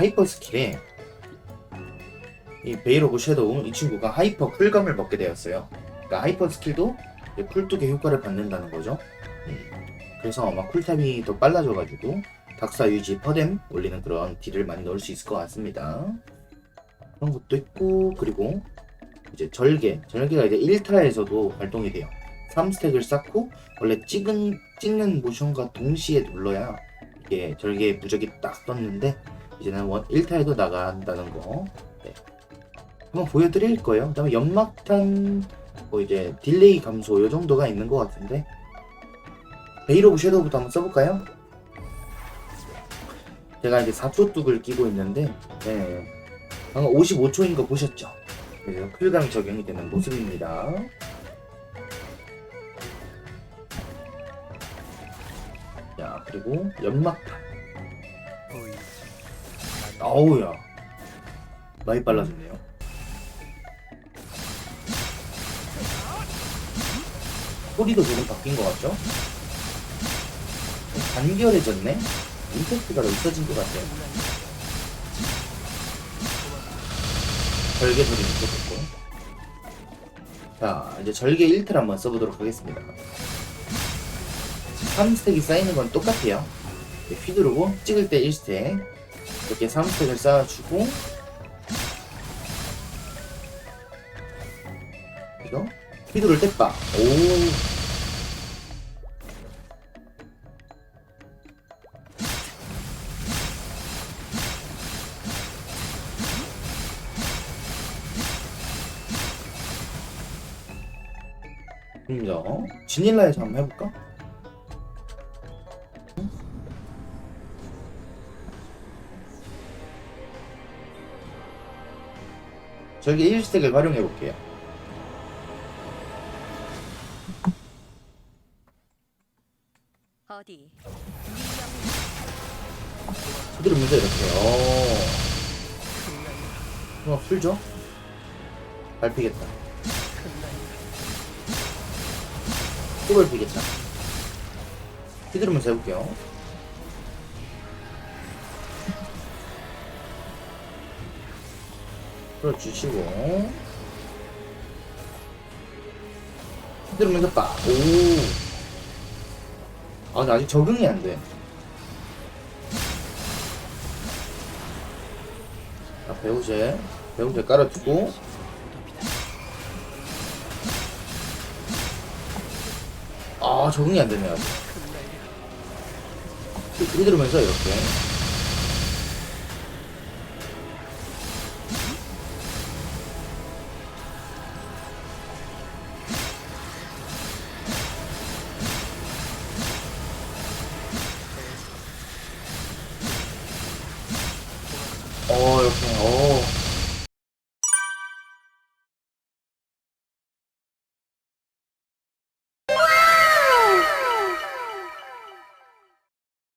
하이퍼 스킬에 이 베이로브 섀도우 이 친구가 하이퍼 쿨감을 먹게 되었어요. 그러니까 하이퍼 스킬도 쿨뚝의 효과를 받는다는 거죠. 음, 그래서 아마 쿨탑이 더 빨라져가지고 dak사 유지 퍼뎀 올리는 그런 딜을 많이 넣을 수 있을 것 같습니다. 그런 것도 있고 그리고 이제 절개 절개가 이제 1타에서도 발동이 돼요. 3스택을 쌓고 원래 찍은 찍는 모션과 동시에 눌러야 이게 절개 무적이 딱 떴는데 이제는 원 1타에도 나간다는 거 네. 한번 보여드릴 거예요. 그다음에 연막탄 뭐 이제 딜레이 감소 요 정도가 있는 것 같은데 베일 오브 섀도우부터 한번 써볼까요? 제가 이제 4초 뚝을 끼고 있는데 네. 방금 55초인 거 보셨죠? 그래서 쿨감이 적용이 되는 모습입니다. 자 그리고 연막탄 아우야. 많이 빨라졌네요. 소리도 조금 바뀐 것 같죠? 좀 간결해졌네? 임팩트가 더 있어진 것 같아요. 절개 소리 느껴졌고. 자 이제 절개 1틀 한번 써보도록 하겠습니다. 3스택이 쌓이는 건 똑같아요. 네, 휘두르고 찍을 때 1스택 이렇게 3스택을 쌓아주고 휘두를 때 빠. 오. 입니다. 지닐라에서 한번 해볼까? 저기 1스택을 활용해 볼게요. 어디 두드리면서 이렇게 어. 어 풀죠? 밟히겠다. 또 밟히겠다. 휘두르면서 해볼게요. 풀어주시고 휘두르면서 빠. 오. 아, 근데 아직 적응이 안 돼. 자, 배우제. 배우제 깔아주고. 아, 적응이 안 되네, 아직. 휘두르면서 이렇게. 어, 이렇게. 어.